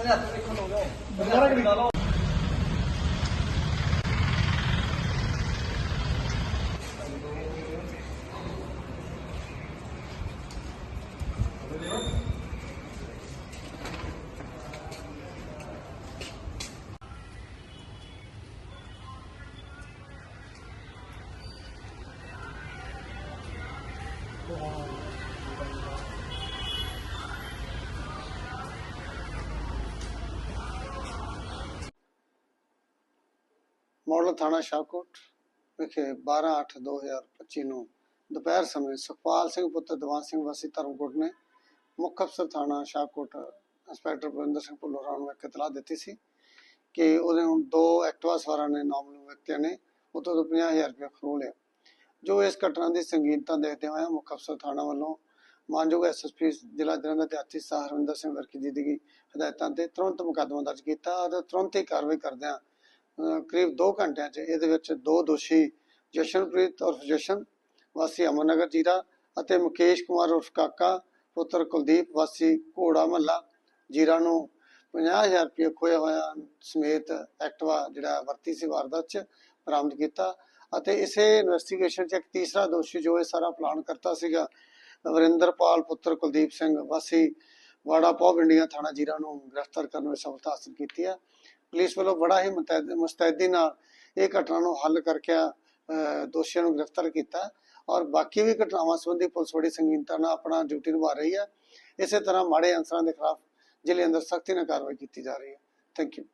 아, 와, 대박이다. Model ਥਾਣਾ ਸ਼ਾਹਕੋਟ ਵਿਖੇ 12/8/2025 ਨੂੰ ਦੁਪਹਿਰ ਸਮੇਂ ਸੁਖਪਾਲ ਸਿੰਘ ਪੁੱਤਰ ਦੀਵਾਨ ਸਿੰਘ ਵਾਸੀ ਧਰਮਕੋਟ ਨੇ ਮੁੱਖ ਅਫਸਰ ਥਾਣਾ ਸ਼ਾਹਕੋਟ ਇੰਸਪੈਕਟਰ ਬਰਿੰਦਰ ਸਿੰਘ ਭੁੱਲੋਰਾ ਨੂੰ ਇੱਕ ਇਤਲਾਹ ਦਿੱਤੀ ਸੀ ਕਿ ਉਹਦੇ ਹੁਣ ਦੋ ਐਕਟਿਵਾ ਸਵਾਰਾਂ ਨੇ ਨਾਮਲੂਮ ਵਿਅਕਤੀਆਂ ਨੇ ਉਹ ਤੋਂ 50000 ਰੁਪਏ ਖੋਹ ਲਿਆ। ਜੋ ਇਸ ਘਟਨਾ ਦੀ ਸੰਗੀਨਤਾ ਦੇਖਦੇ ਹੋਏ ਮੁੱਖ ਅਫਸਰ ਥਾਣਾ ਵੱਲੋਂ ਮਾਨਯੋਗ ਐਸਐਸਪੀ ਜ਼ਿਲ੍ਹਾ ਜਲੰਧਰ ਦੇ ਆਤੀ ਸਾਹ ਹਰਵਿੰਦਰ ਸਿੰਘ ਵਰਕੀ ਜੀ ਦੀ ਹਦਾਇਤਾਂ ਤੇ ਤੁਰੰਤ ਮੁਕੱਦਮਾ ਦਰਜ ਕੀਤਾ ਅਤੇ ਤੁਰੰਤ ਹੀ ਕਾਰਵਾਈ ਕਰਦਿਆਂ ਕਰੀਬ 2 ਘੰਟਿਆਂ 'ਚ ਇਹਦੇ ਵਿੱਚ ਦੋ ਦੋਸ਼ੀ ਜਸ਼ਨਪ੍ਰੀਤ ਉਰਫ ਜਸ਼ਨ, ਵਾਸੀ ਅਮਨਗਰ ਜੀਰਾ ਅਤੇ ਮੁਕੇਸ਼ ਕੁਮਾਰ ਉਰਫ ਕਾਕਾ, ਪੁੱਤਰ ਕੁਲਦੀਪ, ਵਾਸੀ ਘੋੜਾ ਮਹੱਲਾ ਜੀਰਾ ਨੂੰ 50000 ਰੁਪਏ ਖੋਇਆ ਹੋਇਆ ਸਮੇਤ ਐਕਟਵਾ ਜਿਹੜਾ ਵਰਤੀ ਸੀ ਵਾਰਦਾਤ 'ਚ ਬਰਾਮਦ ਕੀਤਾ ਅਤੇ ਇਸੇ ਇਨਵੈਸਟੀਗੇਸ਼ਨ 'ਚ ਇੱਕ ਤੀਸਰਾ ਦੋਸ਼ੀ ਜੋ ਇਹ ਸਾਰਾ ਪਲਾਨ ਕਰਤਾ ਸੀਗਾ ਵਰਿੰਦਰਪਾਲ ਪੁੱਤਰ ਕੁਲਦੀਪ ਸਿੰਘ, ਵਾਸੀ ਵਾੜਾ ਪੌਬ ਥਾਣਾ ਜੀਰਾ ਨੂੰ ਗ੍ਰਿਫਤਾਰ ਕਰਨ ਵਿੱਚ ਸਫਲਤਾ ਹਾਸਲ ਕੀਤੀ ਹੈ। ਪੁਲਿਸ ਵੱਲੋਂ ਬੜਾ ਹੀ ਮੁਸਤੈਦੀ ਨਾਲ ਇਹ ਘਟਨਾ ਨੂੰ ਹੱਲ ਕਰਕੇ ਅਹ, ਦੋਸ਼ੀਆਂ ਨੂੰ ਗ੍ਰਿਫਤਾਰ ਕੀਤਾ ਔਰ ਬਾਕੀ ਵੀ ਘਟਨਾਵਾਂ ਸੰਬੰਧੀ ਪੁਲਿਸ ਬੜੀ ਸੰਗੀਨਤਾ ਨਾਲ ਆਪਣਾ ਡਿਊਟੀ ਨਿਭਾ ਰਹੀ ਹੈ। ਇਸੇ ਤਰ੍ਹਾਂ ਮਾੜੇ ਅਨਸਰਾਂ ਦੇ ਖਿਲਾਫ ਜ਼ਿਲ੍ਹੇ ਅੰਦਰ ਸਖਤੀ ਨਾਲ ਕਾਰਵਾਈ ਕੀਤੀ ਜਾ ਰਹੀ ਹੈ। ਥੈਂਕ ਯੂ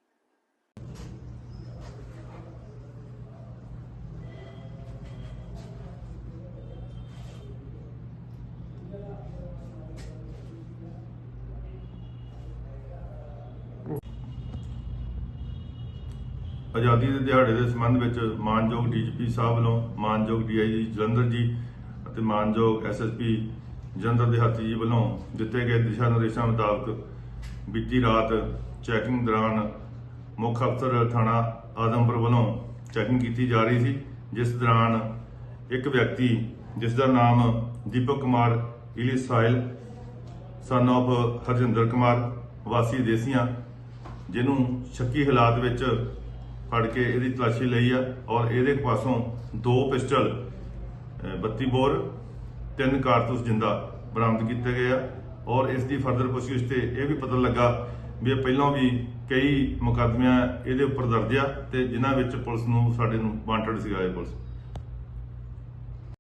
ਆਜ਼ਾਦੀ ਦੇ ਦਿਹਾੜੇ ਦੇ ਸੰਬੰਧ ਵਿੱਚ ਮਾਨਯੋਗ ਡੀਜੀਪੀ ਸਾਹਿਬ ਵੱਲੋਂ ਮਾਨਯੋਗ ਡੀਆਈਜੀ ਜਲੰਧਰ ਜੀ ਅਤੇ ਮਾਨਯੋਗ ਐਸਐਸਪੀ ਜਲੰਧਰ ਦੇ ਹਾਤੀ ਜੀ ਵੱਲੋਂ ਦਿੱਤੇ ਗਏ ਦਿਸ਼ਾ ਨਿਰਦੇਸ਼ਾਂ ਮੁਤਾਬਕ ਬੀਤੀ ਰਾਤ ਚੈਕਿੰਗ ਦੌਰਾਨ ਮੁੱਖ ਅਫਸਰ ਥਾਣਾ ਆਦਮਪੁਰ ਵੱਲੋਂ ਚੈਕਿੰਗ ਕੀਤੀ ਜਾ ਰਹੀ ਸੀ, ਜਿਸ ਦੌਰਾਨ ਇੱਕ ਵਿਅਕਤੀ, ਜਿਸ ਦਾ ਨਾਮ ਦੀਪਕ ਕੁਮਾਰ ਇਲੀਸਾਇਲ ਸਨ of ਹਰਜਿੰਦਰ ਕੁਮਾਰ ਵਾਸੀ ਦੇਸੀਆਂ, ਜਿਹਨੂੰ ਸ਼ੱਕੀ ਹਾਲਾਤ ਵਿੱਚ ਫੜ ਕੇ ਇਹਦੀ ਤਲਾਸ਼ੀ ਲਈ ਆ ਔਰ ਇਹਦੇ ਪਾਸੋਂ ਦੋ ਪਿਸਟਲ, ਅਹ 32 ਬੋਰ, ਤਿੰਨ ਕਾਰਤੂਸ ਜਿੰਦਾ ਬਰਾਮਦ ਕੀਤੇ ਗਏ ਆ ਔਰ ਇਸ ਦੀ ਫਰਦਰ ਪੁੱਛਗਿੱਛ ਤੇ ਇਹ ਵੀ ਪਤਾ ਲੱਗਾ ਵੀ ਇਹ ਪਹਿਲਾਂ ਵੀ ਕਈ ਮੁਕੱਦਮਿਆਂ ਇਹਦੇ ਉੱਪਰ ਦਰਜ ਆ ਤੇ ਜਿਨ੍ਹਾਂ ਵਿੱਚ ਪੁਲਿਸ ਨੂੰ ਸਾਡੇ ਨੂੰ ਵਾਂਟਡ ਸੀਗਾ ਇਹ ਪੁਲਿਸ।